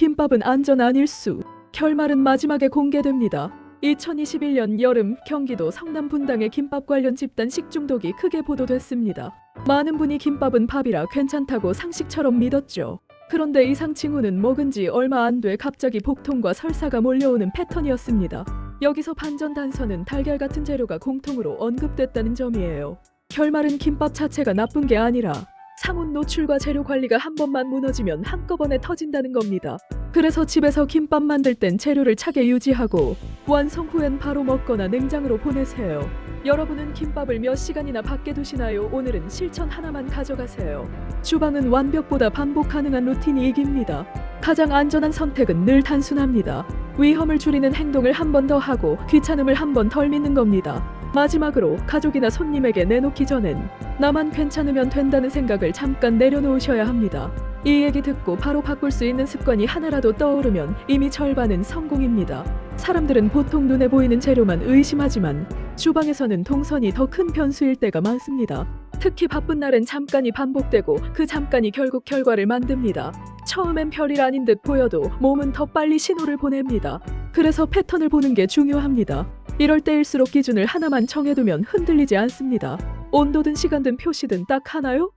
김밥은 안전 아닐수. 결말은 마지막에 공개됩니다. 2021년 여름 경기도 성남 분당의 김밥 관련 집단 식중독이 크게 보도됐습니다. 많은 분이 김밥은 밥이라 괜찮다고 상식처럼 믿었죠. 그런데 이상 징후는 먹은 지 얼마 안 돼 갑자기 복통과 설사가 몰려오는 패턴이었습니다. 여기서 반전 단서는 달걀 같은 재료가 공통으로 언급됐다는 점이에요. 결말은 김밥 자체가 나쁜 게 아니라 상온 노출과 재료 관리가 한 번만 무너지면 한꺼번에 터진다는 겁니다. 그래서 집에서 김밥 만들 땐 재료를 차게 유지하고 완성 후엔 바로 먹거나 냉장으로 보내세요. 여러분은 김밥을 몇 시간이나 밖에 두시나요? 오늘은 실천 하나만 가져가세요. 주방은 완벽보다 반복 가능한 루틴이 이깁니다. 가장 안전한 선택은 늘 단순합니다. 위험을 줄이는 행동을 한 번 더 하고 귀찮음을 한 번 덜 믿는 겁니다. 마지막으로 가족이나 손님에게 내놓기 전엔 나만 괜찮으면 된다는 생각을 잠깐 내려놓으셔야 합니다. 이 얘기 듣고 바로 바꿀 수 있는 습관이 하나라도 떠오르면 이미 절반은 성공입니다. 사람들은 보통 눈에 보이는 재료만 의심하지만 주방에서는 동선이 더 큰 변수일 때가 많습니다. 특히 바쁜 날엔 잠깐이 반복되고 그 잠깐이 결국 결과를 만듭니다. 처음엔 별일 아닌 듯 보여도 몸은 더 빨리 신호를 보냅니다. 그래서 패턴을 보는 게 중요합니다. 이럴 때일수록 기준을 하나만 정해두면 흔들리지 않습니다. 온도든 시간든 표시든 딱 하나요?